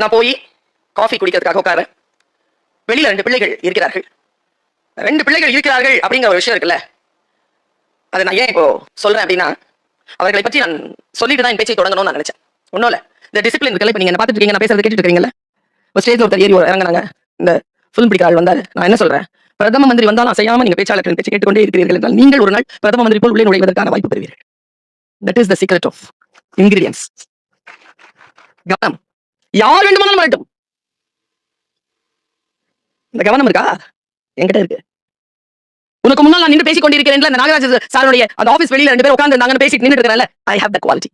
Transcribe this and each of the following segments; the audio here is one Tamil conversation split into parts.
நான் போய் காஃபி குடிக்கிறதுக்காக உட்காரேன் வெளியில ரெண்டு பிள்ளைகள் இருக்கிறார்கள். ரெண்டு பிள்ளைகள் இருக்கிறார்கள் அப்படிங்கிற ஒரு விஷயம் இருக்குல்ல. அதை நான் ஏன் இப்போ சொல்றேன் அப்படின்னா அவர்களை பற்றி நான் சொல்லிட்டு தான் என் பேச்சை தொடங்கணும்னு நான் நினைச்சேன். ஒன்றும் இல்லை. இந்த டிசிப்ளின் இருக்குல்ல இப்போ நீங்க என்ன பார்த்துட்டு இருக்கீங்க நான் பேசுறது கேட்டுட்டு இருக்கீங்கல்ல? ஒரு ஸ்டேஜில் ஒருத்தர் ஏறி இறங்கினாங்க இறங்குனாங்க. இந்த ஃபிலிம் பிடிக்கிற ஆள் வந்தாரு. நான் என்ன சொல்றேன்? பிரதம மந்திரி வந்தாலும் அசையாம நீங்க பேச்சாளர்கள் பேச்சு கேட்டுக்கொண்டே இருக்கிறீர்கள் என்றால் நீங்கள் ஒரு நாள் பிரதம மந்திரி போல் உள்ளே நுழைவதற்கான வாய்ப்பு பெறுவீர்கள். That is the secret of ingredients கவனம். யார் வேண்டுமானாலும் வரட்டும். இந்த கவனம் இருக்கா? என்கிட்ட இருக்கு. உனக்கு முன்னால் நான் நின்று பேசிக் கொண்டிருக்கிறேன் நாகராஜ் சாருடைய அந்த ஆஃபீஸ் வெளியில ரெண்டு பேர் உட்கார்ந்து இருந்தாங்கன்னு பேசிட்டு நின்னுட்டு இருக்கறேன்ல ஐ ஹேவ் த குவாலிட்டி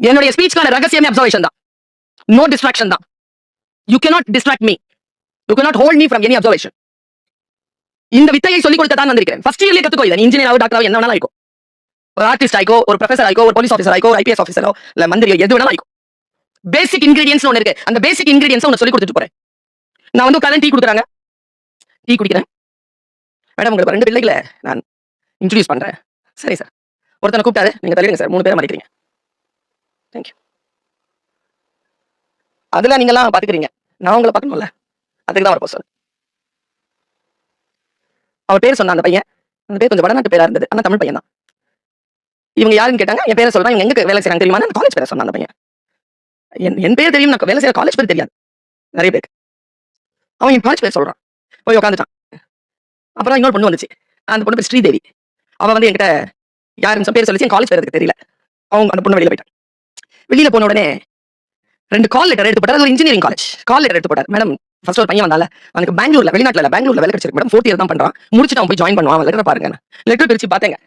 என்னுடைய ஸ்பீச்க்கான ரகசியமே அப்சர்வேஷன் தான். நோ டிஸ்ட்ராக்ஷன் தான். You cannot distract me you cannot hold me from any observation இந்த வித்தையை சொல்லிக் கொடுக்க தான் வந்திருக்கிறேன். ஃபர்ஸ்ட் இயர்லயே கத்துக்கோ இதை. இன்ஜினியர் ஆகும் டாக்டர் என்ன வேணாலும் ஆயிக்கோ. ஒரு ஆர்டிஸ்ட் ஆயிக்கோ ஒரு ப்ரொஃபசர் ஆயிக்கோ ஒரு போலீஸ் ஆஃபீஸர் ஆயிக்கோ ஐபிஎஸ் ஆஃபீஸரோ இல்ல மந்திரியோ எது வேணாலும் ஆயிக்கும் பேசிக் இன்கிரீடியன்ஸ் ஒன்று இருக்கு. அந்த பேசிக் இன்கிரீடியன்ஸ் உனக்கு சொல்லி கொடுத்துட்டு போறேன். நான் வந்து உட்காந்து டீ கொடுக்குறாங்க. டீ குடிக்கிறேன். மேடம் உங்களுக்கு ரெண்டு பிள்ளைகளை நான் இன்ட்ரடியூஸ் பண்றேன். சரி சார் ஒருத்தனை கூப்பிட்டாரு நீங்க தள்ளிடுங்க சார் மூணு பேரை மறைக்கிறீங்க தேங்க்யூ அதெல்லாம் நீங்களாம் பாத்துக்கிறீங்க. நான் உங்களை பார்க்கணும்ல. அதுக்கு தான் வரப்போ சார் அவர் பேர் சொன்ன அந்த பையன். அந்த பேர் கொஞ்சம் வடநாட்டு பேரா இருந்தது. ஆனா தமிழ் பையன் தான் இவங்க யாருன்னு கேட்டாங்க. என் பேரை சொல்றாங்க இவங்க எங்க வேலை செய்யறாங்க தெரியுமா? அந்த காலேஜ் பேரை சொன்ன அந்த பையன். என் என் பேர் தெரியும் நான் வேலை செய்யற காலேஜ் பேர் தெரியாது. நிறைய பேருக்கு. அவன் என் காலேஜ் பேர் சொல்றான். போய் உட்காந்துட்டான் அப்புறம் இன்னொரு பொண்ணு வந்துச்சு. அந்த பொண்ணு பேர் ஸ்ரீதேவி. அவள் வந்து என்கிட்ட யாருன்னு பேர் சொல்லிச்சு? என் காலேஜ் பேர் எனக்கு தெரியல. அவங்க அந்த பொண்ணு வெளியில போயிட்டான் வெளியில போன உடனே ரெண்டு கால் லெட்டர் எடுத்து போட்டார். அது இன்ஜினியரிங் காலேஜ் கால் லெட்டர் எடுத்து போட்டார். மேடம் ஃபர்ஸ்ட் ஒரு பையன் வந்தால அவனுக்கு பெங்களூர்ல வெளிநாட்டுல பெங்களூர்ல வேலை கிடைச்சிருக்கு. மேடம் ஃபோர்த் இயர் தான் பண்றான். முடிச்சுட்டு அவன் போய் ஜாயின் பண்ணுவான். லெட்டர் பாருங்க லெட்டர் பிரிச்சு பார்த்தேங்க.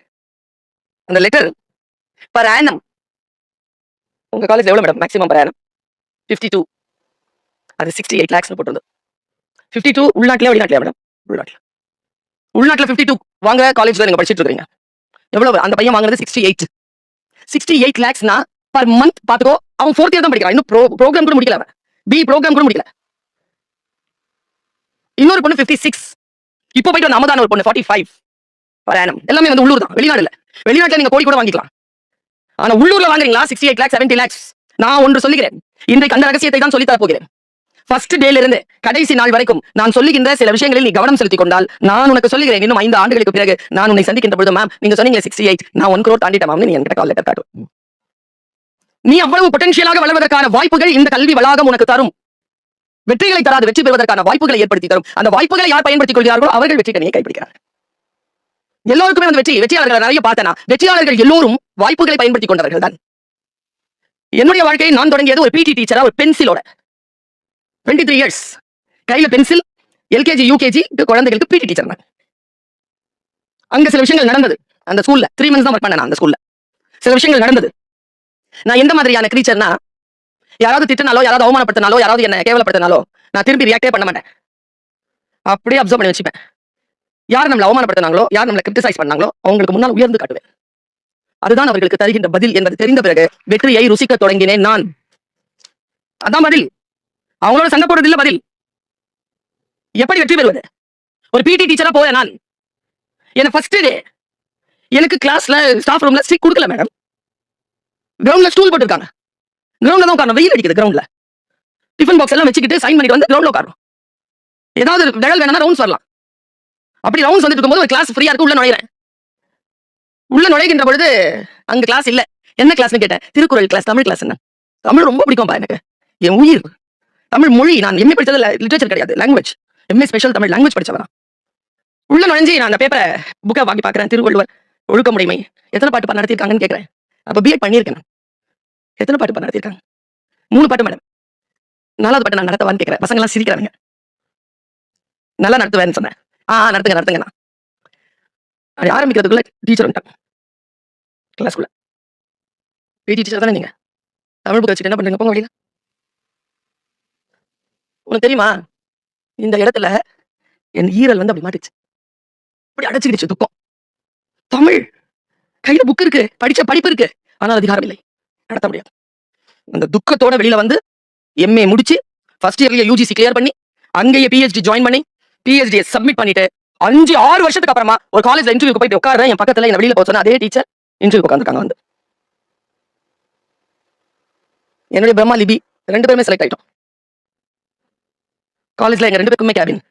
அந்த லெட்டர் பர் ஆனம் உங்க காலேஜ் எவ்வளவு மேடம் மேக்ஸிமம் பிரயாணம் ஃபிஃப்டி டூ அது சிக்ஸ்டி எயிட் லேக்ஸ் போட்டிருந்தது. ஃபிஃப்டி டூ உள்நாட்டிலே வெளிநாட்டிலே மேடம் உள்நாட்டில். உள்நாட்டுல ஃபிஃப்டி டூ வாங்க காலேஜ் நீங்க படிச்சுட்டு இருக்கீங்க. எவ்வளவு? அந்த பையன் வாங்குறது சிக்ஸ்டி எயிட் சிக்ஸ்டி எயிட் லேக்ஸ்னா பர் மந்த் பாத்துக்கோ அவன் ஃபோர்த் இயர் தான் படிக்கிறான். இன்னும் ப்ரோ ப்ரோக்ராம் கூட முடிக்கல அவன். பி ப்ரோக்ராம் கூட முடிக்கல. இன்னொரு பொண்ணு ஃபிஃப்டி சிக்ஸ் இப்போ போயிட்டு வந்த அமதான ஒரு பொண்ணு ஃபார்ட்டி ஃபைவ் ஆனம் எல்லாமே வந்து உள்ளூர் தான். வெளிநாடு இல்ல நீங்க கோடி கூட வாங்கிக்கலாம். ஆனா உள்ளூர்ல வாங்குறீங்களா? Sixty eight lakhs seventy lakhs நான் ஒன்று சொல்லுகிறேன். இன்றைக்கு அந்த ரகசியத்தை தான் சொல்லித்தர போகிறேன். ஃபர்ஸ்ட் டேல இருந்து கடைசி நாள் வரைக்கும் நான் சொல்லுகின்ற சில விஷயங்களில் நீ கவனம் செலுத்திக் கொண்டால் நான் உனக்கு சொல்லுகிறேன். இன்னும் ஐந்து ஆண்டுகளுக்கு பிறகு நான் உன்னை சந்திக்கின்ற பொழுது மேம் நீங்க சொன்னீங்க சிக்ஸ்டி எயிட் நான் ஒன் crore தாண்டிட்டேன் மேம் நீ என்கிட்ட கால் லெட்டர் காட்டும் நீ அவ்வளவு பொட்டன்ஷியலாக வளர்வதற்கான வாய்ப்புகள் இந்த கல்வி வளாகம் உனக்கு தரும். வெற்றிகளை தராது வெற்றி பெறுவதற்கான வாய்ப்புகளை ஏற்படுத்தி தரும். அந்த வாய்ப்புகளை யார் பயன்படுத்திக் கொள்கிறார்களோ அவர்கள் வெற்றி கணியை கைப்பிடிக்கிறார்கள். எல்லோருக்குமே வந்து வெற்றி வெற்றியாளர்கள் நிறைய பார்த்தனா வெற்றியாளர்கள் எல்லோரும் வாய்ப்புகளை பயன்படுத்திக் கொண்டவர்கள் தான் என்னுடைய வாழ்க்கையை நான் தொடங்கியது ஒரு பிடி டீச்சரா ஒரு பென்சிலோட. டுவெண்ட்டி த்ரீ இயர்ஸ் கையில பென்சில் எல்கேஜி யூகேஜி குழந்தைகளுக்கு பிடி டீச்சர் நான் அங்க சில விஷயங்கள் நடந்தது. அந்த ஸ்கூல்ல த்ரீ மந்த்ஸ் தான் ஒர்க் பண்ணேன் அந்த ஸ்கூல்ல சில விஷயங்கள் நடந்தது. நான் எந்த மாதிரியான கிரீச்சர்னா யாராவது திட்டினாலோ யாராவது அவமானப்படுத்தினாலோ யாராவது என்ன கேவலப்படுத்தினாலோ நான் திரும்பி ரியாக்டே பண்ண மாட்டேன். அப்படியே அப்சர்வ் பண்ணி வச்சுப்பேன். யார் நம்மளை அவமானப்படுத்தினாங்களோ யார் நம்மளை கிரிட்டிசைஸ் பண்ணாங்களோ அவங்களுக்கு முன்னால் உயர்ந்து காட்டுவேன். அதுதான் அவர்களுக்கு தருகின்ற பதில் என்பது தெரிந்த பிறகு வெற்றியை ருசிக்க தொடங்கினேன் நான். அதான் பதில். அவங்களோட சண்டை போடுறது இல்ல பதில். எப்படி வெற்றி பெறுவது? ஒரு பிடி டீச்சரா போறேன் நான். என்ன ஃபர்ஸ்ட் டே எனக்கு கிளாஸ்ல ஸ்டாஃப் ரூம்ல சீட் கொடுக்கல மேடம் கிரவுண்ட்ல ஸ்டூல் போட்டுருக்காங்க. கிரவுண்ட்ல தான் உட்காரணும். வெயில் அடிக்குது கிரவுண்ட்ல டிஃபன் பாக்ஸ் எல்லாம் வச்சுக்கிட்டு சைன் பண்ணிட்டு வந்து கிரவுண்ட்ல உட்காரணும். ஏதாவது நிழல் வேணும்னா ரவுண்ட்ஸ் வரலாம். அப்படி ரவுண்ட்ஸ் வந்துட்டு இருக்கும்போது ஒரு கிளாஸ் ஃப்ரீயா இருக்கு உள்ள நுழையிறேன். உள்ள நுழைகின்ற பொழுது அங்க கிளாஸ் இல்ல. என்ன கிளாஸ்னு கேட்டேன். திருக்குறள் கிளாஸ் தமிழ் கிளாஸ் என்ன? தமிழ் ரொம்ப பிடிக்கும்பா எனக்கு. என் உயிர். தமிழ் மொழி நான் எம்ஏ படிச்சது லிட்ரேச்சர் கிடையாது language MA special Tamil language படிச்சவனா உள்ள நுழைஞ்சு நான் அந்த பேப்பரை புக்கை வாங்கி பாக்குறேன் திருவள்ளுவர். ஒழுக்கமுடைமை எத்தனை பாட்டு பா நடத்திருக்காங்கன்னு கேட்கறேன் அப்ப பிஎட் பண்ணியிருக்கேன் நான். எத்தனை பாட்டு பா நடத்திருக்காங்க மூணு பாட்டு மேடம் நாலாவது பாட்டு நான் நடத்தவான்னு கேட்கறேன் பசங்க எல்லாம் சிரிக்கிறாங்க நல்லா நடத்துவேன்னு சொன்னேன். ஆ நடத்துங்க நடத்துங்க நான் அப்படி ஆரம்பிக்கிறதுக்குள்ள டீச்சர் வந்துட்டாங்க. கிளாஸ்க்குள்ள பிடி டீச்சர் தானே நீங்க? தமிழ் புக் வச்சுட்டு என்ன பண்றீங்க? போங்க வெளியில. உனக்கு தெரியுமா? இந்த இடத்துல என் ஈரல் வந்து அப்படி மாட்டுச்சு. அப்படி அடைச்சிக்கிடுச்சு துக்கம். தமிழ்! கையில புக் இருக்கு படிச்ச படிப்பு இருக்கு. ஆனால் அதிகாரம் இல்லை. நடத்த முடியாது. அந்த துக்கத்தோட வெளியில வந்து எம்ஏ முடிச்சு ஃபர்ஸ்ட் இயர்லயே யூஜிசி கிளியர் பண்ணி அங்கேயே பிஹெச்டி ஜாயின் பண்ணி பிஹெச்டியை சப்மிட் பண்ணிட்டு அஞ்சு ஆறு வருஷத்துக்கு அப்புறமா ஒரு காலேஜ்ல இன்டர்வியூக்கு போயிட்டு உட்கார்றேன் என் பக்கத்துல என்ன வெளியில போக அதே டீச்சர் இன்டர்வியூ உட்காந்துருக்காங்க வந்து. என்னுடைய பிரம்மா லிபி ரெண்டு பேருமே செலக்ட் ஆயிட்டோம். காலேஜ்ல எங்க ரெண்டு பேருக்குமே கேபின்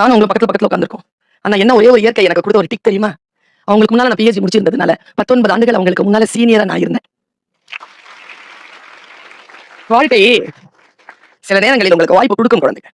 நானும் உங்க பக்கத்துல பக்கத்துல உட்காந்துருக்கோம் ஆனா என்ன ஒரே ஒரு இயற்கை எனக்கு கொடுத்த ஒரு டிக் தெரியுமா? அவங்களுக்கு முன்னால நான் பிஹெச்டி முடிச்சிருந்ததுனால பத்தொன்பது ஆண்டுகள் அவங்களுக்கு முன்னால சீனியரா நான் இருந்தேன். வாழ்க்கை சில நேரங்களில் உங்களுக்கு வாய்ப்பு கொடுக்கும் குழந்தைங்க.